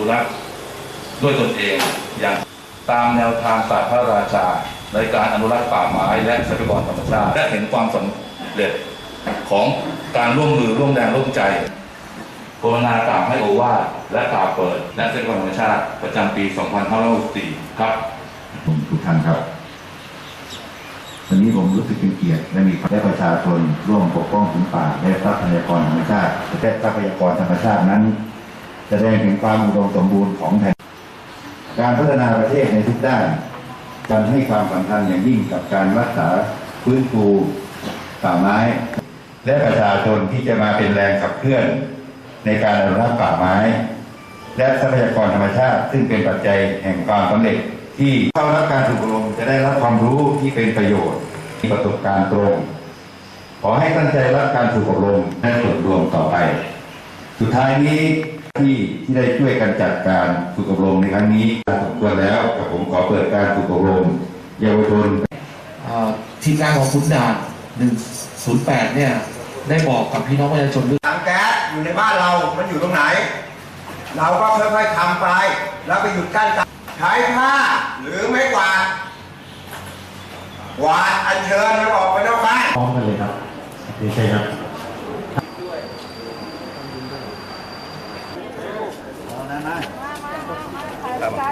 นุรักษ์ด้วยตนเองอย่างตามแนวทางศาสตร์พระราชา ในการอนุรักษ์ป่าไม้และทรัพยากรธรรมชาติและเห็นความสำเร็จของการร่วมมือร่วมแรงร่วมใจโฆษณากล่าวให้โอวาทและกล่าวเปิด และทรัพยากรธรรมชาติประจำปี 2564 ครับผมทุกท่านครับวันนี้ผมรู้สึกเป็นเกียรติและมีและประชาชนร่วมปกป้องผืนป่าและทรัพยากรธรรมชาติและทรัพยากรธรรมชาตินั้น แสดงถึงความอุดมสมบูรณ์ของแผ่นการพัฒนาประเทศในทุกด้านการให้ความสำคัญอย่างยิ่งกับการรักษาฟื้นฟูป่าไม้ และประชาชนที่จะมาเป็นแรงขับเคลื่อนในการอนุรักษ์ป่าไม้ และทรัพยากรธรรมชาติ ซึ่งเป็นปัจจัยแห่งความสำเร็จ ที่เข้ารับการฝึกอบรมจะได้รับความรู้ที่เป็นประโยชน์มีประสบการณ์ตรง ขอให้ตั้งใจรับการฝึกอบรมและส่วนรวมต่อไป สุดท้ายนี้ ที่ที่ได้ช่วยกันจัดการฝึกอบรมในครั้งนี้สมควรแล้วกับผมขอเปิดการฝึกอบรม เยาวชนเอ่อทีมงานของคุณด่าน108 เนี่ย ได้บอกกับพี่น้องประชาชนเรื่องถังแก๊สอยู่ในบ้านเรามันอยู่ตรงไหน เราก็ค่อยๆทำไป แล้วไปหยุดกั้นกันใช้ผ้าหรือไม้กวาดกวาดอัญเชิญมันออกไปนอกบ้านพร้อมกันเลยครับดีใจครับ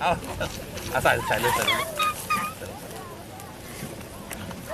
好走算再再来再了